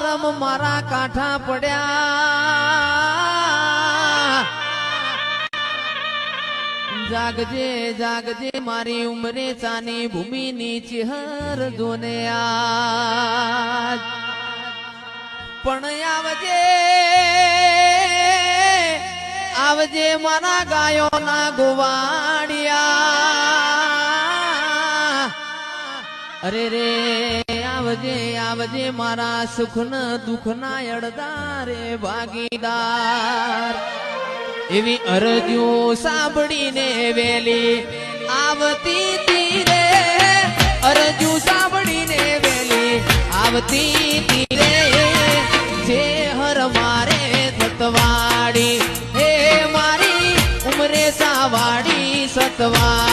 કરમ મારા કાંઠા પડ્યા. જાગજે જાગજે મારી ઉમરે ચાની ભૂમિની ચિહર જોને આજ. પણ આવજે આવજે મારા ગાયોના ગોવાડિયા અરે રે. આવજે આવજે મારા સુખન દુઃખના અડદારે ભાગીદાર. એવી અરજ્યો સાંભળીને વેલી આવતી તી રે. અરજ્યુ સાંભળીને વેલી આવતી તી રે. જે હર મારે સતવાડી, હે મારી ઉમરે સાવાડી સતવાડી